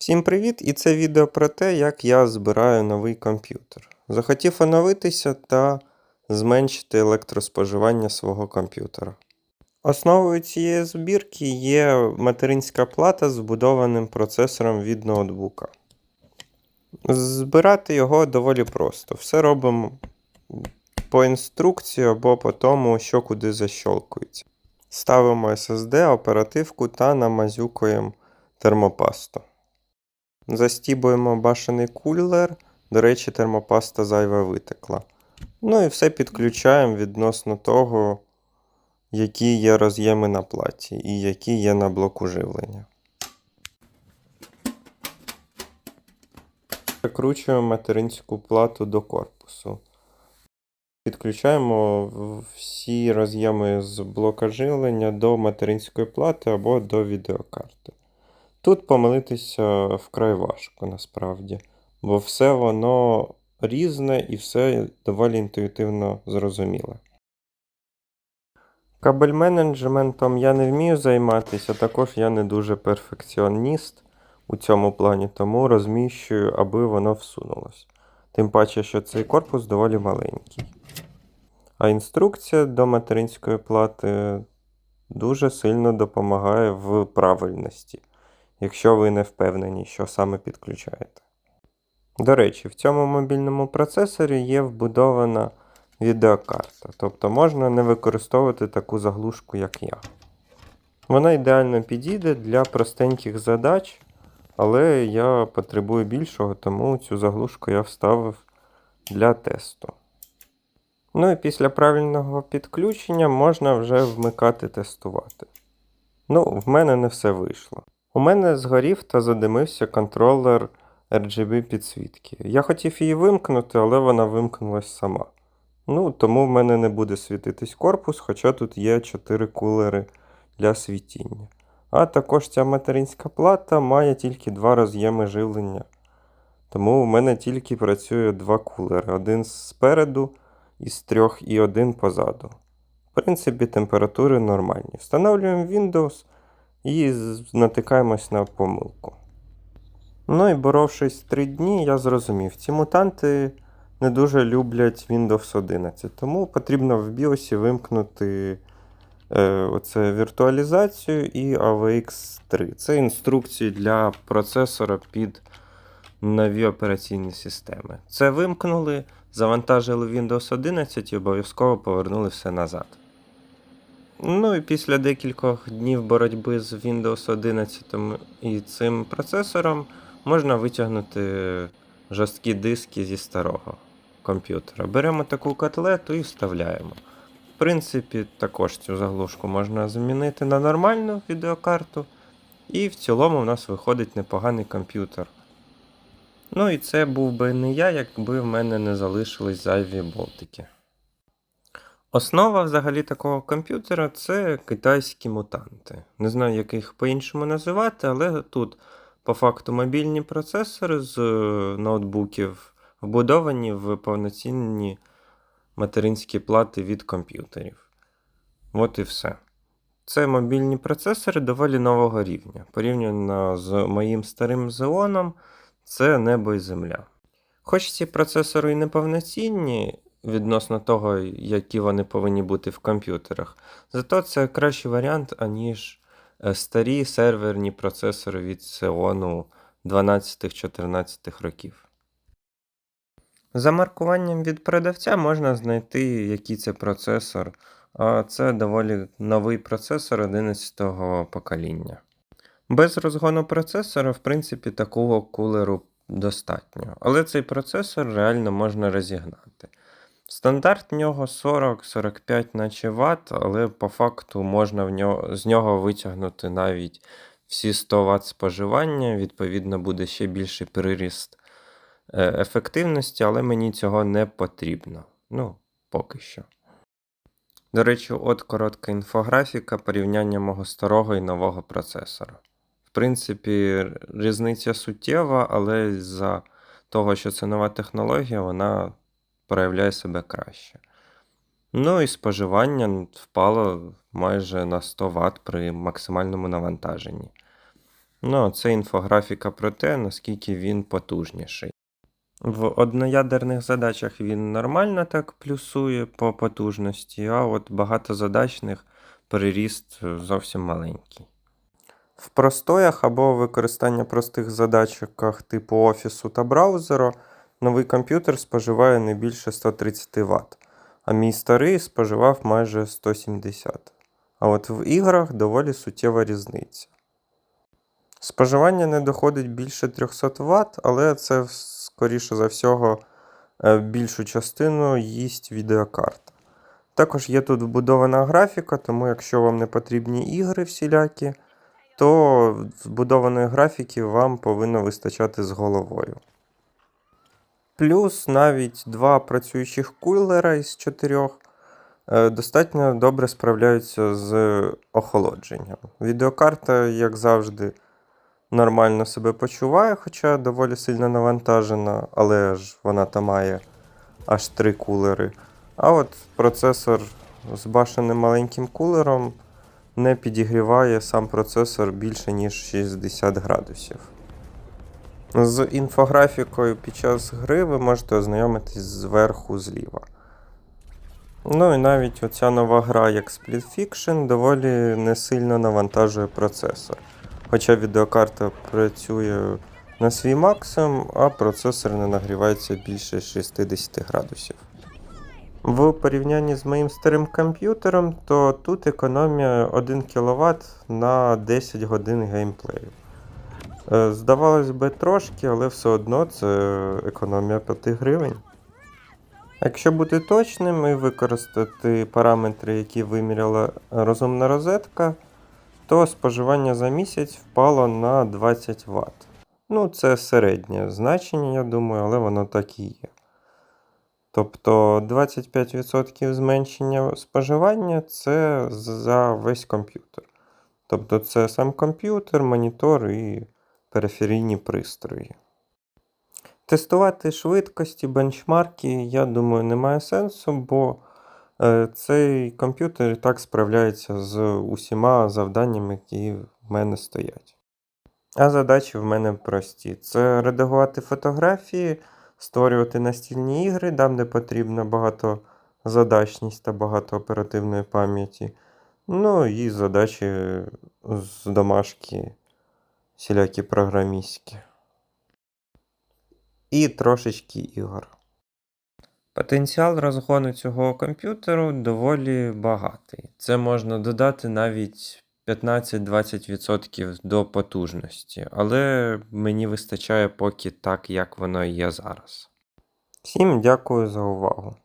Всім привіт! І це відео про те, як я збираю новий комп'ютер. Захотів оновитися та зменшити електроспоживання свого комп'ютера. Основою цієї збірки є материнська плата з вбудованим процесором від ноутбука. Збирати його доволі просто. Все робимо по інструкції або по тому, що куди защолкується. Ставимо SSD, оперативку та намазюкуємо термопасту. Застібуємо башений кулер. До речі, термопаста зайва витекла. Ну і все підключаємо відносно того, які є роз'єми на платі і які є на блоку живлення. Прикручуємо материнську плату до корпусу. Підключаємо всі роз'єми з блока живлення до материнської плати або до відеокарти. Тут помилитися вкрай важко насправді, бо все воно різне і все доволі інтуїтивно зрозуміле. Кабель менеджментом я не вмію займатися, також я не дуже перфекціоніст у цьому плані, тому розміщую, аби воно всунулось. Тим паче, що цей корпус доволі маленький. А інструкція до материнської плати дуже сильно допомагає в правильності якщо ви не впевнені, що саме підключаєте. До речі, в цьому мобільному процесорі є вбудована відеокарта, тобто можна не використовувати таку заглушку, як я. Вона ідеально підійде для простеньких задач, але я потребую більшого, тому цю заглушку я вставив для тесту. Ну і після правильного підключення можна вже вмикати тестувати. Ну, в мене не все вийшло. У мене згорів та задимився контролер RGB підсвітки. Я хотів її вимкнути, але вона вимкнулась сама. Ну, тому в мене не буде світитись корпус, хоча тут є 4 кулери для світіння. А також ця материнська плата має тільки два роз'єми живлення. Тому в мене тільки працює два кулери: один спереду із трьох і один позаду. В принципі, температури нормальні. Встановлюємо Windows і натикаємось на помилку. Ну і боровшись три дні, я зрозумів, ці мутанти не дуже люблять Windows 11, тому потрібно в BIOS вимкнути е, оце віртуалізацію і AVX 3. Це інструкції для процесора під нові операційні системи. Це вимкнули, завантажили Windows 11 і обов'язково повернули все назад. Ну і після декількох днів боротьби з Windows 11 і цим процесором можна витягнути жорсткі диски зі старого комп'ютера. Беремо таку котлету і вставляємо. В принципі, також цю заглушку можна замінити на нормальну відеокарту, і в цілому в нас виходить непоганий комп'ютер. Ну і це був би не я, якби в мене не залишились зайві болтики. Основа взагалі такого комп'ютера це китайські мутанти. Не знаю, як їх по-іншому називати, але тут по факту мобільні процесори з е, ноутбуків вбудовані в повноцінні материнські плати від комп'ютерів. От і все. Це мобільні процесори доволі нового рівня. Порівняно з моїм старим Xeon, це небо і земля. Хоч ці процесори і не повноцінні відносно того, які вони повинні бути в комп'ютерах, зато це кращий варіант, аніж е, старі серверні процесори від Xeon 12-14 років. За маркуванням від продавця можна знайти, який це процесор, а це доволі новий процесор 11-го покоління. Без розгону процесора, в принципі, такого кулеру достатньо, але цей процесор реально можна розігнати. Стандарт в нього 40-45 наче Вт, але по факту можна в нього, з нього витягнути навіть всі 100 Вт споживання, відповідно, буде ще більший приріст е, ефективності, але мені цього не потрібно. Ну, поки що. До речі, от коротка інфографіка порівняння мого старого і нового процесора. В принципі, різниця суттєва, але з-за того, що це нова технологія, вона проявляє себе краще. Ну і споживання впало майже на 100 Вт при максимальному навантаженні. Ну, це інфографіка про те, наскільки він потужніший. В одноядерних задачах він нормально так плюсує по потужності, а от багатозадачних приріст зовсім маленький. В простоях або використання простих задачках типу офісу та браузеру новий комп'ютер споживає не більше 130 Вт, а мій старий споживав майже 170. А от в іграх доволі суттєва різниця. Споживання не доходить більше 300 Вт, але це, скоріше за всього, е, більшу частину їсть відеокарта. Також є тут вбудована графіка, тому якщо вам не потрібні ігри всілякі, то вбудованої графіки вам повинно вистачати з головою. Плюс навіть два працюючих кулера із чотирьох е, достатньо добре справляються з охолодженням. Відеокарта, як завжди, нормально себе почуває, хоча доволі сильно навантажена, але ж вона там має аж три кулери. А от процесор з башеним маленьким кулером не підігріває сам процесор більше, ніж 60 градусів. З інфографікою під час гри ви можете ознайомитись зверху зліва. Ну і навіть оця нова гра, як Split Fiction, доволі не сильно навантажує процесор. Хоча відеокарта працює на свій максимум, а процесор не нагрівається більше 60 градусів. В порівнянні з моїм старим комп'ютером, то тут економія 1 кВт на 10 годин геймплею. Е, Здавалось би, трошки, але все одно це економія 5 гривень. Якщо бути точним і використати параметри, які виміряла розумна розетка, то споживання за місяць впало на 20 Вт. Ну, це середнє значення, я думаю, але воно так і є. Тобто 25% зменшення споживання це за весь комп'ютер. Тобто це сам комп'ютер, монітор і периферійні пристрої. Тестувати швидкості, бенчмарки, я думаю, немає сенсу, бо е, цей комп'ютер і так справляється з усіма завданнями, які в мене стоять. А задачі в мене прості: це редагувати фотографії, створювати настільні ігри, там, де потрібна багатозадачність та багато оперативної пам'яті. Ну і задачі з домашки, всілякі програмістські. І трошечки ігор. Потенціал розгону цього комп'ютеру доволі багатий. Це можна додати навіть 15-20% до потужності, але мені вистачає поки так, як воно є зараз. Всім дякую за увагу.